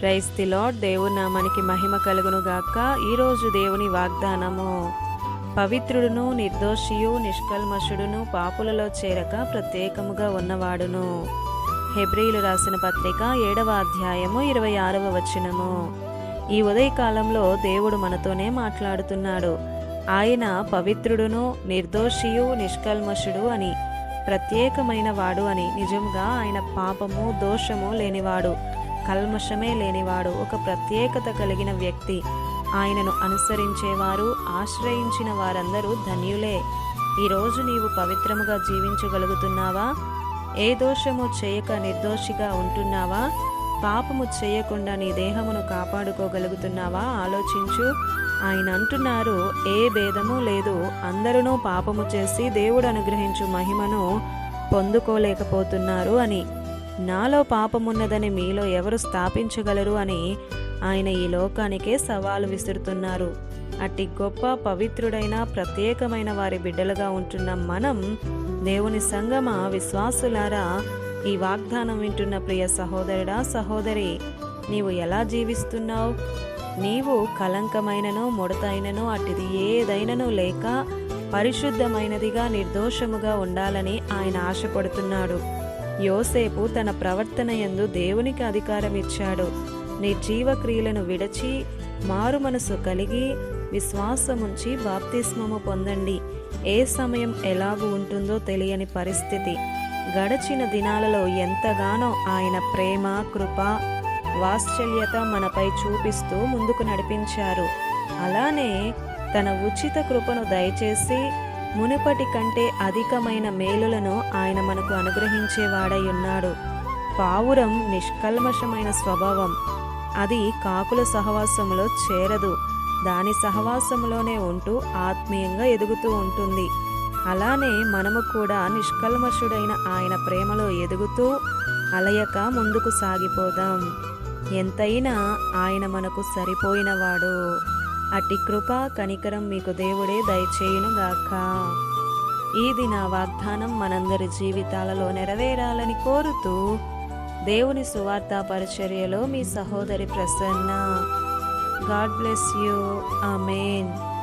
Price the lord దేవుని మహిమ కలుగును గాక. ఈరోజు దేవుని వాగ్దానము పవిత్రుడును నిర్దోషియు నిష్కల్మషుడును పాపులలో చేరక ప్రత్యేకముగా ఉన్నవాడును. హెబ్రీలు రాసిన పత్రిక ఏడవ అధ్యాయము ఇరవై ఆరవ వచనము. ఈ ఉదయకాలంలో దేవుడు మనతోనే మాట్లాడుతున్నాడు. ఆయన పవిత్రుడును నిర్దోషియు నిష్కల్మషుడు అని ప్రత్యేకమైన వాడు అని నిజంగా ఆయన పాపము దోషము లేనివాడు. కల్మషమే లేనివాడు ఒక ప్రత్యేకత కలిగిన వ్యక్తి. ఆయనను అనుసరించేవారు ఆశ్రయించిన వారందరూ ధన్యులే. ఈరోజు నీవు పవిత్రముగా జీవించగలుగుతున్నావా? ఏ దోషము చేయక నిర్దోషిగా ఉంటున్నావా? పాపము చేయకుండా నీ దేహమును కాపాడుకోగలుగుతున్నావా? ఆలోచించు. ఆయన అంటున్నారు ఏ భేదము లేదు. అందరూ పాపము చేసి దేవుడు అనుగ్రహించు మహిమను పొందుకోలేకపోతున్నారు అని. నాలో పాపమున్నదని మీలో ఎవరు స్థాపించగలరు అని ఆయన ఈ లోకానికే సవాలు విసురుతున్నారు. అట్టి గొప్ప పవిత్రుడైన ప్రత్యేకమైన వారి బిడ్డలుగా ఉంటున్న మనం దేవుని సంగమ విశ్వాసులారా ఈ వాగ్దానం వింటున్న ప్రియ సహోదరుడా సహోదరి నీవు ఎలా జీవిస్తున్నావు? నీవు కలంకమైనను ముడతైనను అట్టిది ఏదైనను లేక పరిశుద్ధమైనదిగా నిర్దోషముగా ఉండాలని ఆయన ఆశపడుతున్నాడు. యోసేపు తన ప్రవర్తన యందు దేవునికి అధికారం ఇచ్చాడు నీ జీవక్రియలను విడచి మారు మనసు కలిగి విశ్వాసముంచి బాప్తిస్మము పొందండి. ఏ సమయం ఎలాగూ ఉంటుందో తెలియని పరిస్థితి. గడచిన దినాలలో ఎంతగానో ఆయన ప్రేమ కృప వాత్సల్యత మనపై చూపిస్తూ ముందుకు నడిపించారు. అలానే తన ఉచిత కృపను దయచేసి మునుపటి కంటే అధికమైన మేలులను ఆయన మనకు అనుగ్రహించేవాడై ఉన్నాడు. పావురం నిష్కల్మషమైన స్వభావం. అది కాకుల సహవాసంలో చేరదు. దాని సహవాసంలోనే ఉంటూ ఆత్మీయంగా ఎదుగుతూ ఉంటుంది. అలానే మనము కూడా నిష్కల్మషుడైన ఆయన ప్రేమలో ఎదుగుతూ అలయక ముందుకు సాగిపోదాం. ఎంతైనా ఆయన మనకు సరిపోయినవాడు. అట్టి కృప కనికరం మీకు దేవుడే దయచేయునుగాక. ఇది నా వాగ్దానం మనందరి జీవితాలలో నెరవేరాలని కోరుతూ దేవుని సువార్త పరిచర్యలో మీ సహోదరి Prasanna. God bless you. Amen.